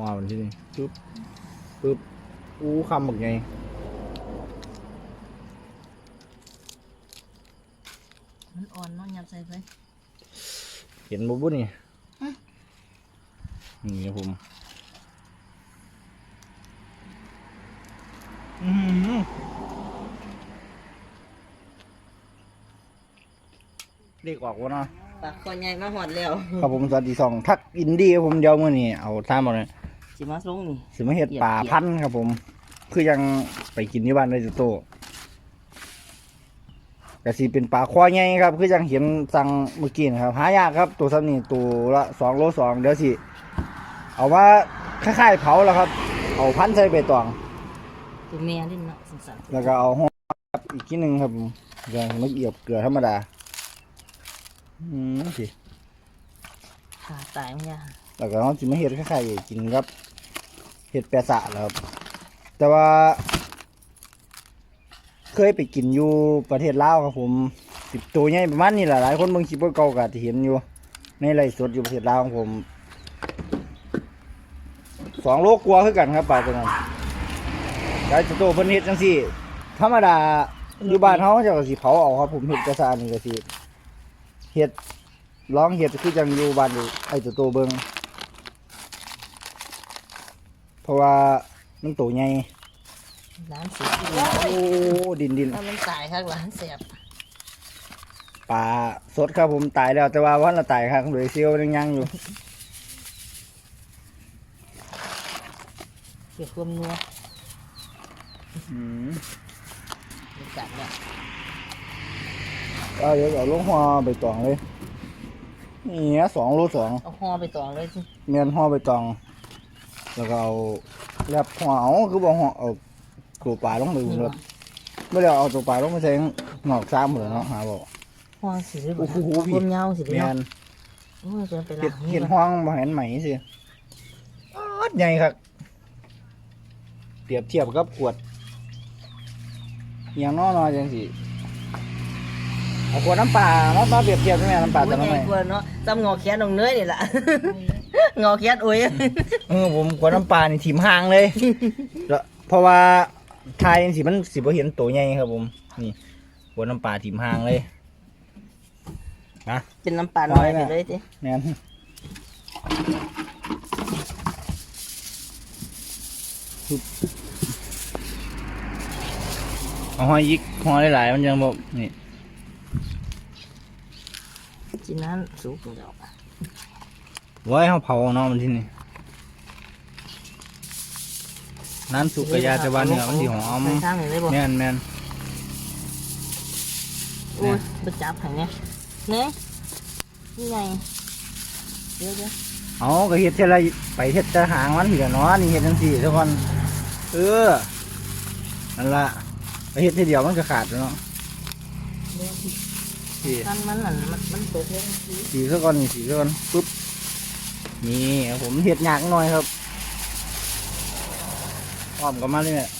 ว้าวที่นี่ปึ๊บปึ๊บอู้คำแบบไงมันอ่อนเนาะยัดใส่ไปเห็นบุบุนี่ฮะนี่ครับผมอื้อหือเรียกออกวะเนาะปากคอใหญ่มาหอดแล้วครับผมสวัสดีสองทักอินดี้ครับผมเดี๋ยวมื่อนี้เอาท่ามเอาเลย สิมาลงนี่สิมาเห็ดป่าพันธุ์ครับผม คือยังไปกินที่บ้านได้จุโตแต่สิเป็นปลาควายไงครับ คือยังเห็นสั่งเมื่อกี้นะครับ หายากครับ ตัวซ้ำนี่ตัวละสองโลสองเดี๋ยวสิเอาว่าคล้ายๆเผาแล้วครับ เอาพันธุ์ใส่ใบตองตัวแม่ดิเนาะสงสารแล้วก็เอาห้องครับอีกที่หนึ่งครับผมเดี๋ยวไม่เอียบเกลือธรรมดา อืมสิขาตายมันยาแล้วก็เขาจิมาเห็ดคล้ายๆกินครับเห็ดแปะสะแล้วครับ แต่ว่า เคยไปกินอยู่ประเทศลาวครับผมสิบตัวใหญ่ประมาณนี้แหละหลายคนเบิ่งคลิปเก่าก็อาจจะเห็นอยู่ ในไลฟ์สดอยู่ประเทศลาวของผมสองโลกลัวคือกันครับปลาตัวนั้นยายจะโตเพิ่นเฮ็ดจังซี่ ธรรมดาอยู่บ้านเฮาเจ้าก็สิเผาเอาครับผมเฮ็ดกระซานี่ก็สิเฮ็ดร้องเฮ็ดคือจังอยู่บ้านอยู่ไอ้ตัวโตเบิ่ง เพราะว่ามันโตใหญ่ร้านสีโอ้ดินดินถ้ามันตายข้างร้านเสียบปลาสดครับผมตายแล้วแต่ว่าวันละตายครับเหลือเซียวยังยังอยู่เก็บความนัวอืมมันกัดเนี่ยเอาเดี๋ยวเอาลงห่อใบตองเลยนี่สองโลสองเอาห่อไปต่อเลยสิเมียนห่อใบตอง แล้วก็เอาแลบห่อเอาคือบอกห่อเอาตัวปลาลงไปนี่เลว่ายไม่ได้เอาตัวปลาลงไปใส่หนอกซ้ำหมดแล้วเนาะหาบอกห่อสีหรือเปโอ้ล่าโหพี่ความยาวสิเมียเนาะนโอ้ยจะไปเห็ดล้างเห็นี่ดนะห้องมาเห็นไหมสิอดใหญ่ครับเปรียบเทียบกับขวดอย่างน้อยๆจังสิเอาขวดน้ำปลาเนาะมาเปรียบเทียบใช่ไหมน้ำปลาแต่โอ้ละยไม่ใหญ่กว่าเนาะจำงอแขนตรงเนื้อนี่แหละ งอแขนโอ้ยเออผมขวดน้ำปลานี่ถิ่มห่างเลยแล้วเพราะว่าทายจังสิมันสิบ่เห็นตัวใหญ่ครับผมนี่ขวดน้ำปลาถิ่มห่างเลยเป็นน้ำปลาน้อยไปเลยสิแม่นเอาห้อยยิกห้อยหลายๆมันยังบอกนี่จีนั้นสูงเดียว ไว้เขาเผาเนาะมันที่นี่น้ำสุกกระยาแต่ว่าเนื้อมันสิหอมไปทางไหนได้บ่แม่นแม่นโอ้ยไปจับให้เนี่ยเนี่ยนี่ไงเดี๋ยวเดี๋ยวเอาก็เฮ็ดเท่าไรไปเฮ็ดแต่หางมันเหี้ยเนาะนี่เฮ็ดจังซี่ทุกคนเออนั่นละไปเฮ็ดทีเดียวมันก็ขาดแล้วเนาะเดี๋ยวสีท่านมันนั่นมันมันตกลงสิสีซะก่อนนี่สีซะก่อนปุ๊บ นี่ครับผมเฮ็ดยากหน่อยครับอ้อมก็มาเลยเนี่ย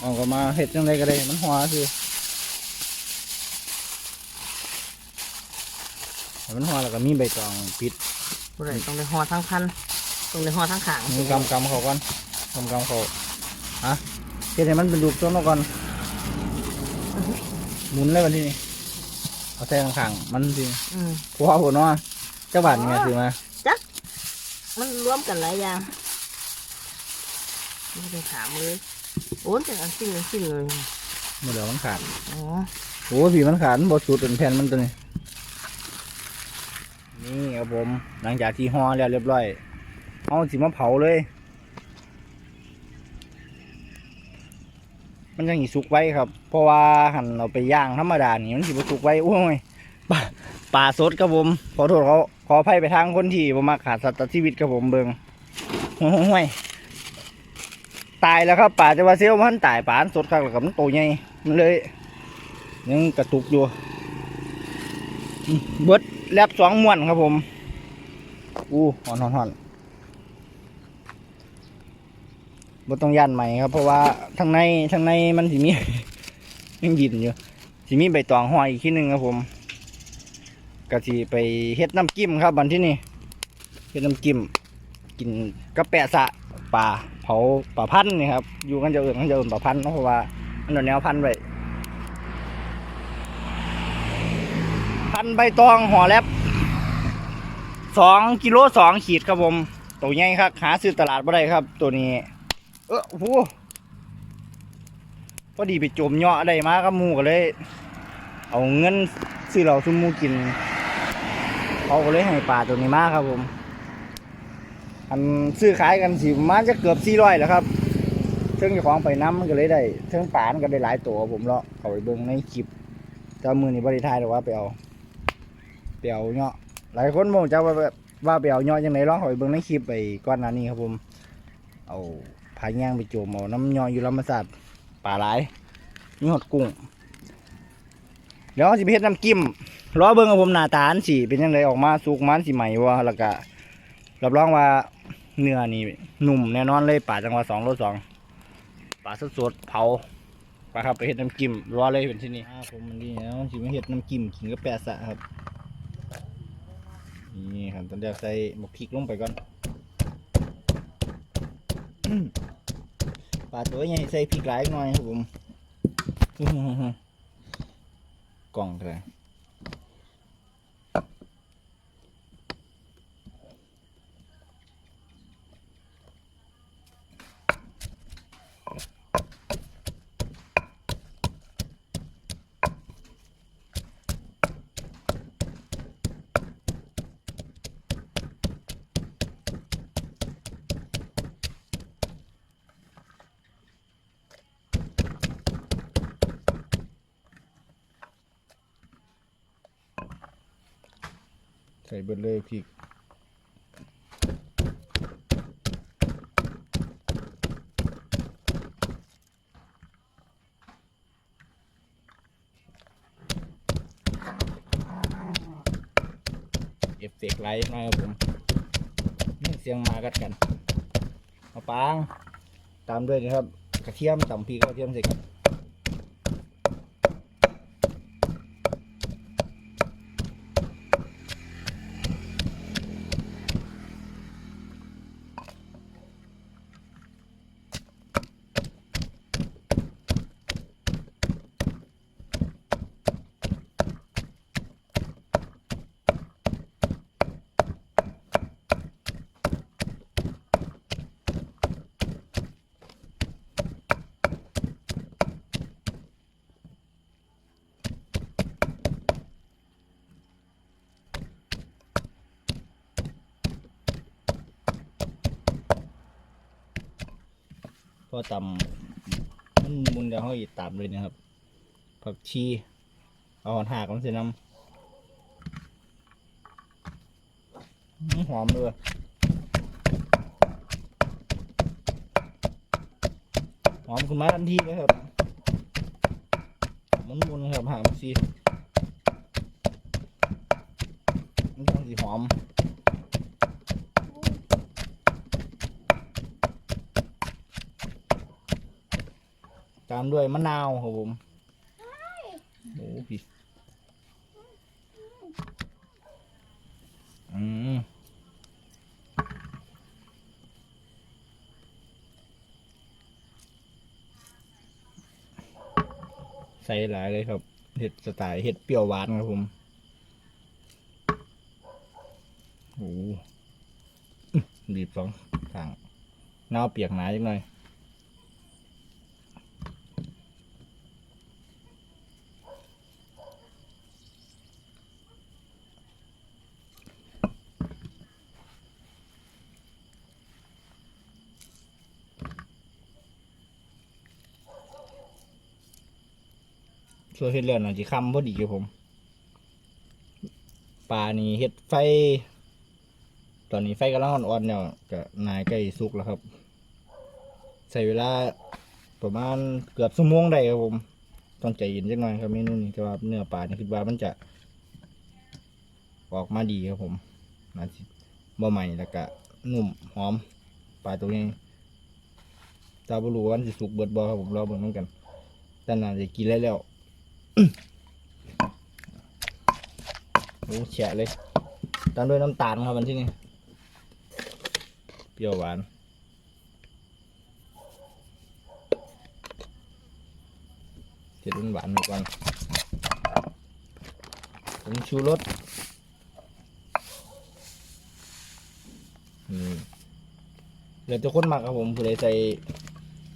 อ้อมก็มาเฮ็ดจังไดก็ได้มันหัวคือให้มันหัวแล้วก็มีใบตองปิดบ่ได้ต้องได้ห่อทั้งพันต้องได้ห่อทั้งขางมือกำกำเขาก่อนกำกำเขาฮะเฮ็ดให้มันเป็นรูปต้นมาก่อนหมุนเลยวันที่นี่เอาใส่ข้างๆมันสิอืมผัวหัวเนาะ เจ้าบ้านเนี่ยคือมามันรวมกันหลายอย่างไม่ได้ถามเลยโอ้ยเป็นอันสิ้นอันสิ้นเลยเมื่อเดี๋ยวมันขาดอ๋อโอ้ผีมันขาดมันบดสุดเป็นแผ่นมันตัวนี้นี่ครับผมหลังจากที่ห่อแล้วเรียบร้อยเอาสิมาเผาเลย มันยังอีสุกไว้ครับ เพราะว่าหันเราไปย่างธรรมดานี่มันสิบสุกไว้โอ้ยปลาปลาสดครับผมขอโทษเขา ขออภัยไปทางคนที่ผมมาขาดสัตว์ชีวิตครับผมเบิงห่วยตายแล้วครับป่าจะว่าเซียวมันตายป่านสดครับกับมันโตใหญ่มันเลยยังกระตุกอยู่เบิดแลบสองม้วนครับผมอู้หอนหอนหอนบต้องยันใหม่ครับ เพราะว่าทางในทางในมันสิมียังดินอยู่สิมีใบตองห้อยอีกที่หนึ่งครับผม ก็สิไปเฮ็ดน้ำจิ้มครับบันที่นี่เฮ็ดน้ำจิ้มกินกระแปะสะปลาเผาปลาพันธุ์นี่ครับอยู่กันจะเอื่นกันจะเอื่นปลาพันธุ์เพราะว่ามันโดนแนวพันธุ์ไว้พันใบตองห่อแลบสองกิโลสองขีดครับผมตัวใหญ่ครับหาซื้อตลาดบ่ได้ครับ ตัวนี้ เออโอ้โหพอดีไปจมเหาะได้มากับมูกเลย เอาเงินซื้อเหล้าซุมมูกิน เขาก็เลยให้ปลาตัวนี้มาครับผม อันซื้อขายกันสิประมาณจะเกือบสี่ร้อยแล้วครับเชิงเจ้าของไปน้ำมันก็เลยได้เชิงปามันก็ได้หลายตัวผมเลาะเอาไปเบิ่งในคลิปแต่มือนี้บริทายหรอว่าไปเอาไปเอาเนาะหลายคนบอกจะว่าแบบว่าไปเอาเนาะยังไงลองเอาไปเบิ่งในคลิปไปก่อนหน้านี้ครับผม เอาพายแย่งไปโจมเอาน้ำเนาะอยู่ลำมาสัตว์ปลาหลายมีหดกุ้ง เดี๋ยวสิไปเฮ็ดน้ำกิ้มรอเบิ่งกับผมหน้าตาอันสีเป็นยังไงออกมาสุกมันสีใหม่วะแล้วก็รับรองว่าเนื้อนี่หนุ่มแน่นอนเลยป่าจังหวัดสองรสสองป่าสดสดๆเผาไปครับไปเฮ็ดน้ำจิ้มรอเลยเป็นที่นี่ผมมันนี่นะสิมาเฮ็ดน้ำจิ้มกินกับแปะสะครับนี่ครับตอนแรกใส่หมกพริกลงไปก่อนปลาตัวใหญ่ใส่พริกหลายหน่อยครับผม กล่องเลย ส่เบิดเลยพริกเอฟเฟกไลท์หน่อยครับผมนี่เสียงมากัดกันมาปาง ตามด้วยนะครับ กระเทียมตำพริกกระเทียมใส่กัน อตำมันมุนเดี๋ยวเขาอีตามเลยนะครับ ผักชี เอาหอนหากมันเสิน้ำหอมเลยหอมขึ้นมาทันทีเลยครับมันมุนครับหางมันสีมันต้องสีหอม ตามด้วยมะนาวครับผมโอ้พี่อืมใส่หลายเลยครับ เห็ดสไตล์เห็ดเปรี้ยวหวานครับผมโอ้บีบสองทางน่าเปียกหนาจังหน่อย ช่วยเฮ็ดเรื่องหน่อยสิคำพอดีครับผมปลานี่เฮ็ดไฟ ตอนนี้ไฟกำลังอ่อนๆเนี่ยก็นายใกล้สุกแล้วครับใช้เวลาประมาณเกือบชั่วโมงได้ครับผม ต้องใจเย็นจังหน่อยครับเมนูนี้แต่ว่าเนื้อปลานี่คิดว่ามันจะ ออกมาดีครับผมนาสิบ่ใหม่แล้วก็นุ่มหอมปลาตัวนี้ตาบรู้ว่ามันสิสุกเบิดบ่ครับผมรอเบิ่งนำกันแต่น่าจะกินได้แล้ว โอ้แฉะเลยตามด้วยน้ำตาลครับมันที่นี่ เปรี้ยวหวาน เจ็ดหวานหน่อยก่อนผมชูรสเดี๋ยวจะคนมากครับผมผู้ใดใส่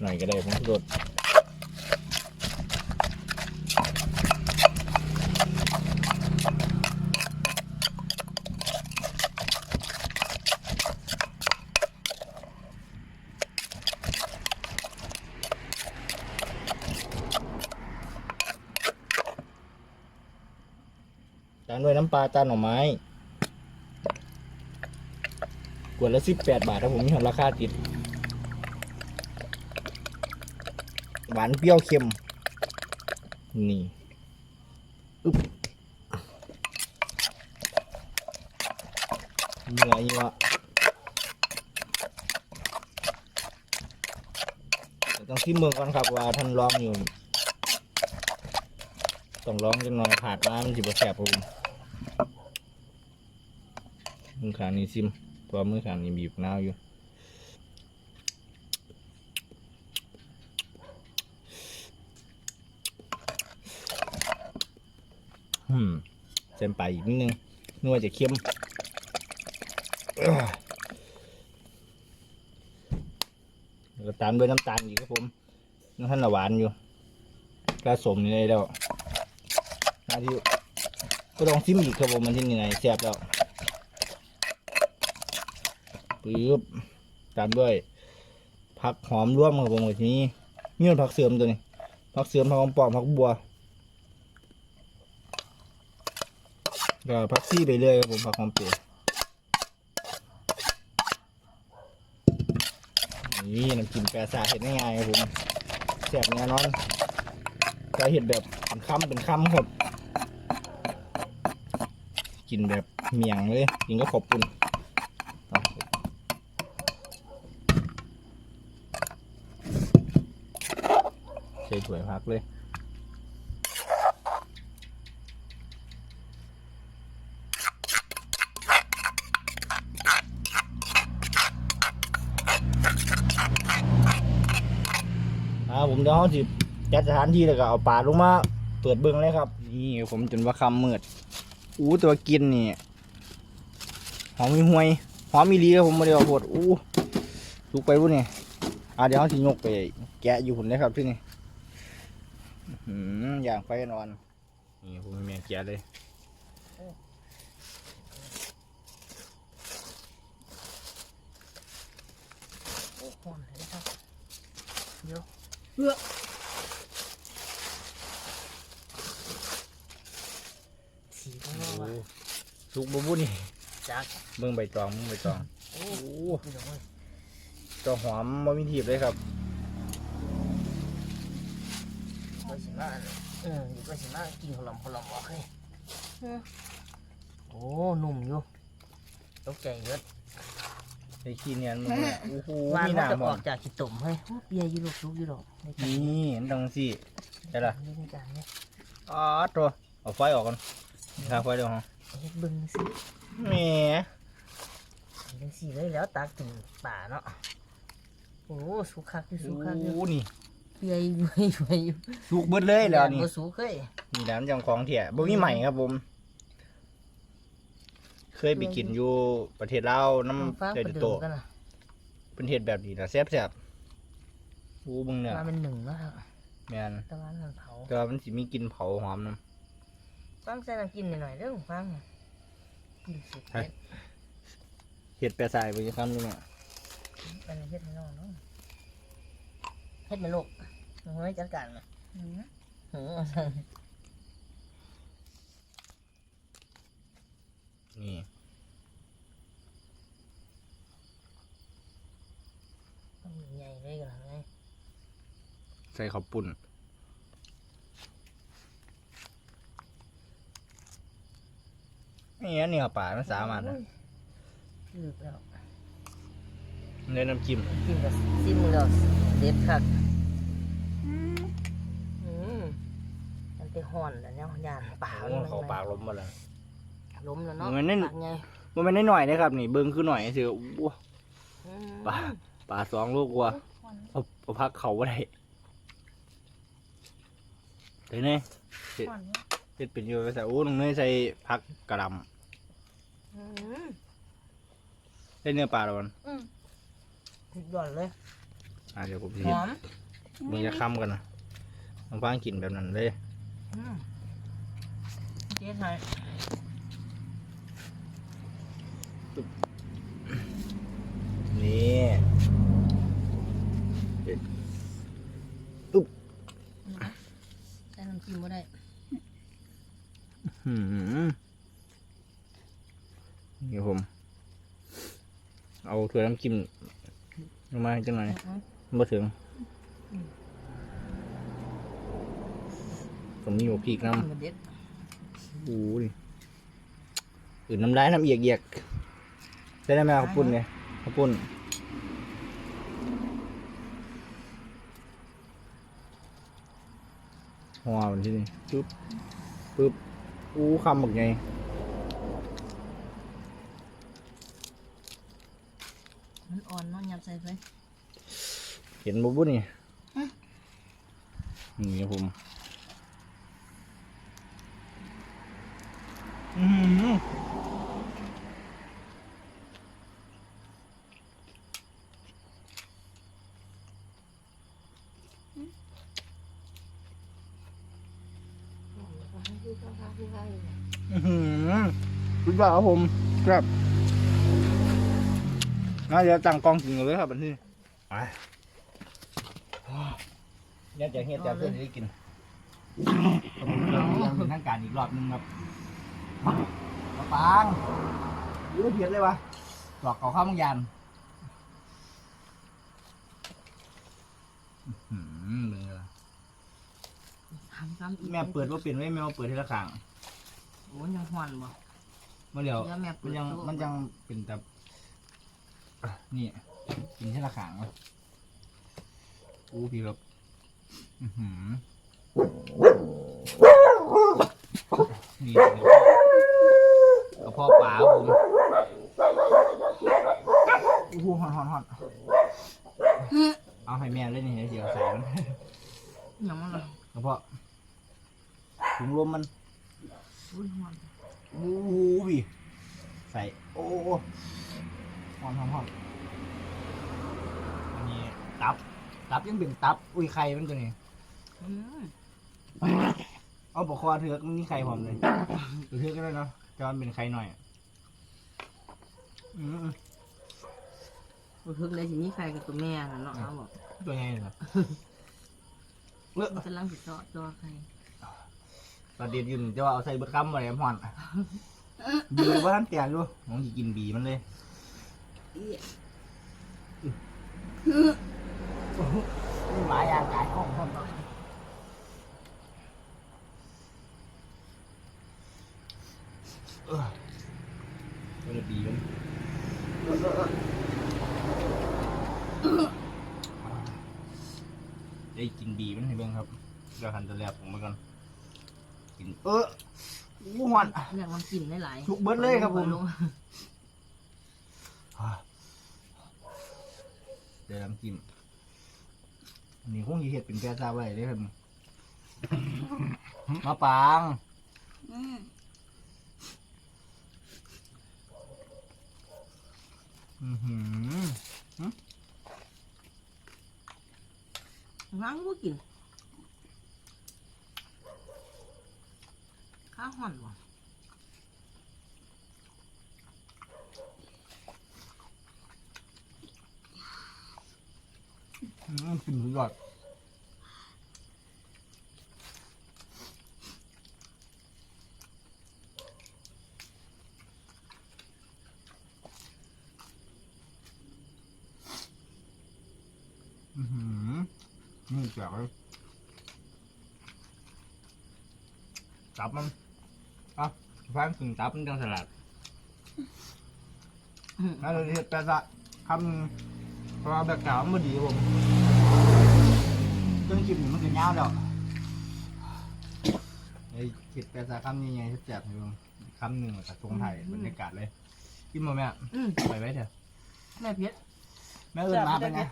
หน่อยก็ได้ผมชูรส ด้วยน้ำปลาตาหน่อไม้ขวดละสิบแปดบาทครับผมมีราคาติด หวานเปรี้ยวเค็ม นี่อึ๊บเนื้อยี่วะเดี๋ยวต้องชิมเมืองก่อนครับว่าท่านลองอยู่ ต้องร้องจังหน่อยขาดมามันสิบแสบผม มือขางนี้ซิม ตัวมือขางนี้บีบน้าวอยู่อืมเส้นไปอีกนิดนึงนึกว่าจะเค็มแล้วตามด้วยน้ำตาลอีกครับผมน้ำท่านละหวานอยู่ผสมนี่ได้แล้วนาทีก็ลองซิมอีกครับผมมันที่ยังไงแซ่บแล้ว ปึ๊บตามด้วยผักหอมร่วมครับผมแบบนี้นี่มันผักเสริมตัวนี้ผักเสริมผักหอมปอมผักบัวก็ผักซี่ไปเรื่อยครับผมผักหอมเปรี้ยนี่น้ำจิ้มแปรซาเห็ดง่ายๆครับผมแซ่บแน่นอนจะเห็ดแบบเป็นคำเป็นคำครับกินแบบเมียงเลยกินก็ขอบคุณเอาใสวยพักเลยอ่าผมเดี๋ยวเขาสิจัดสถานที่แล้วก็เอาปลาลงมาเปิดเบิ้องเลยครับ นี่ผมจนว่าคำมืดอู้ตัวกินนี่หอมมีห่วยหอมมีลีครับผมมาเดียวาโพดอู้ลุกไปวุ้นนี่อะเดี๋ยวเขาสิยกไปแกะอยู่หุ่นเลยครับที่นี่ อื้อหืออย่างไฟนอน นี่ผมมีแม่แกะเลยโอ้โหเลยครับเดี๋ยวเอื้อสีข้างนอกอะสุกบุบุนี่จักเบิ่งใบตองเบิ่งใบตองโอ้โอ้เดี๋ยวเว้ยตัวหอมมามีทีบเลยครับ ก็สิมา เอออยู่ก็สิมากินขนมขนมโอเคเออ โอ้หนุ่มอยู่ตกใจเยอะไอ้ขี้เนียนมันเนี่ยโอ้โหวานมีมันน้ำจะหอออมกจากขี้ตุ่มเฮ้ยโอ้เบียร์อยู่ลูกลูกอยู่ดอกในจานนี่เห็นดังสิได้ละในจานเนี่ยอ๋อตัวเอาไฟออกก่อนทางไฟเดี๋ยวฮะเฮ็ดเบึงสิแหมเฮ็ดสิเลยแล้วตากินป่าเนาะโอ้สุกคักอยู่สุกคักอยู่โอ้นี่ เบียร์อยู่เบียร์อยู่เบียร์อยู่สุกเบิดเลยแล้วนี่บ่สุกเฮ้ยนี่แหล้วจังของเถี่ยบ่มีใหม่ครับผม เคยไปกินอยู่ประเทศลาวน้ำฟ้าเดประดเดิโตมกันนะเป็นเทศแบบนี้นะแซ่บแซ่บๆอู้เบึงเนี่ยมาเป็นหนึ่งแล้วครับแม่นตะวันมันเผาแต่ว่ามันสิมีกลิ่นเผาหอมนํฟังใส่น้ำกินหน่อยๆเด้อฟังดูสุดใช่เด็ดเห็ดแปรสายไปจะทำด้วยเนี่ยเป็นเฮ็ดให้น้องเนาะเฮ็ดไหมลูก หนูให้จัดการไหมหือหือนี่ต้องใหญ่เลยกันไงใส่ข้าวปุ้นนี่อันนี้ข้าวป่ามันสามารถนะลึกแล้วเนื้อน้ำจิ้มกินกับซิมแล้วเด็ดคัก ห่อนแล้วเนี่ยยานป่าโอ้เขาปากล้มมดแล้ว ล้มแล้วเนาะเหมือนนั่น ปากไงมันไม่ได้หน่อยนะครับ นี่เบิ้งคือหน่อยสิโอ้อืมปลาปลาสองลูกวัวเอาเอาพักเขาไว้ได้เดี๋ยวนี้เฮ็ดเป็นอยู่ไปใส่โอ้ตรงนี้ใส่พักกระหลอืมำได้เนื้อปลาแล้วมันสุดยอดเลยอ่าเดี๋ยวผมจะหเห็นอมมึงจะค้ำกันนะน้องฟางกินแบบนั้นเลย เจ๊ไทยนี่ใส่น้ำจิ้มก็ได้หืมนี่ผม เอาถ้วยน้ำจิ้มลงมาให้จังหน่อยมาถึง ผมมีหมูพริกน้มันเด็ดำโอ้ยอื่นน้ำลายน้ำเอียกเอียกใช่ได้ไหมครับข้าวปุ้นเนี่ยข้าวปุ้นหัวมันที่นี่ปึ๊บปึ๊บอู้คำบักไงมันอ่อนเนาะยับใส่ไปเห็นบุบุนี่นี่ครับผม อือหืออื้อหือคุณว่าครับผม ครับน่าจะตั้งกล้องกินกันเลยครับบันที่ไปเนี่ยจะเฮ็ดจะเพื่อนได้กินผมเราเรื่องเป็นทางการอีกรอบหนึงครับ มะปางยืดเพียดเลยวะหลอกเขาข้าวมังยานอื้อหือเลยทำซ้ำอีกแม่เปิดว่าเป็นไว้แม่มาเปิดทีละครั้งโอ้ยยังหวานบ่เมื่อเดี๋ยวเดี๋ยวแม่เปิมันดยังตู้มันยังเป็นแต่อะนี่กินทีละครั้งวะอู้พี่แบบอื้อหือนี่ กระเพาะปลาผมอู้หูฮอนฮอนฮอนเอาให้แม่เลยนี่เดี๋ยวใส่มันยังมันละกระเพาะถุงลมมันอุ้ยหวานโอ้โหพี่ใส่โอ้หอมหอมหอมอันนี้ตับ ตับยังเป็นตับ อุ้ยไข่มันตัวนี้เอาปกคอเถือกมันมีไข่หอมเลยเถือกก็ได้เนาะ จอนเป็นไข่หน่อยอืมบ่ทึกเลยสิมีใครกับตัวแม่น่ะเนาะเอาบอกตัวใหญ่เลยครับเออมันกำลังสิเจาะตัวใครตอนเด็ดอยืนจะว่าเอาใส่เบดกัมอะไรหอนบีว่าท่านเตียนดูน้องจะกินบีมันเลยนี่หมายยางกายของคนต่อเออ มันจะบีมันได้กินบีมันให้เบิ่งครับเดี๋ยวหันตัวแรกผมไปก่อนกินเอออู้หอนอยากลองกินหลายๆทุกเบิดเลยครับผมลงเดี๋ยวน้ำจิ้มอันนี่คงจะเห็ดเป็นแก้ซาไว้เลยครับมะปาง อื อหืองั้งบ่กิน ข้าวห่อนบ่อืมกินสุดยอดอือหือนี่แจกเลย ตับมันอะฟังถึงตับมันจังสลัดนั่นเลยเห็ดแปดละคำเพราะว่าแบบกล่าวมันบ่ดีครับผมเครื่องจิ้มนี่มันก็ยาวแล้วไอ้เห็ดแปดละคำนี่ไงแซ่บๆอยู่คำหนึ่งกับทรงไทยบรรยากาศเลยกินมาแม่อืมไปไว้เถอะแม่เพชรแม่เอิญมาเป็นไง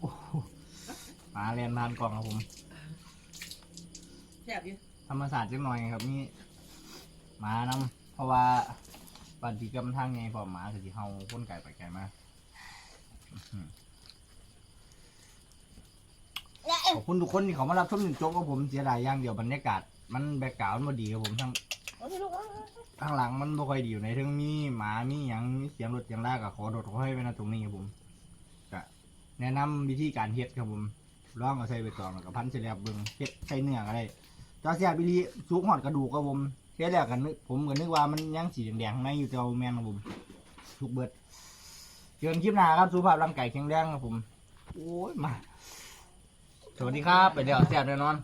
โอ้โหมาเรียนทานกล่องครับผม แซ่บอยู่ธรรมศาสตร์จังหน่อยครับนี่หมานำเพราะว่าปันทีกำทางไงพอหมาคือที่เฮาพ้นไก่ไปไก่มาขอบคุณทุกคนที่เขามารับชมหนึ่งโจ๊กกับผมเสียดายอย่างเดียวบรรยากาศ มันแบกกาวมันบ่ดีครับผมทั้งเอาสิลูกเอาข้างหลังมันบ่ค่อยดีอยู่ในเรื่องมีหมามีหยังมีเสียงรถเสียงลากกับขอโดดขอให้ไว้นะตรงนี้ครับผมก็แนะนำวิธีการเฮ็ดครับผมลองเอาใส่ใบตองแล้วก็พันเสร็จแล้วเบิ่งเฮ็ดใส่เนื้อก็ได้ จ้าเสียบิลีสุกหอดกระดูกครับผมเฮ็ดแล้วกันนึกผมก็นึกว่ามันยังสีแดงๆในอยู่แต่ว่าแมนครับผมสุกเบิดเจอกันคลิปหน้าครับสุขภาพร่างกายแข็งแรงครับผม โอ้ยมา สวัสดีครับ ไปเดี๋ยวเสียบแน่นอน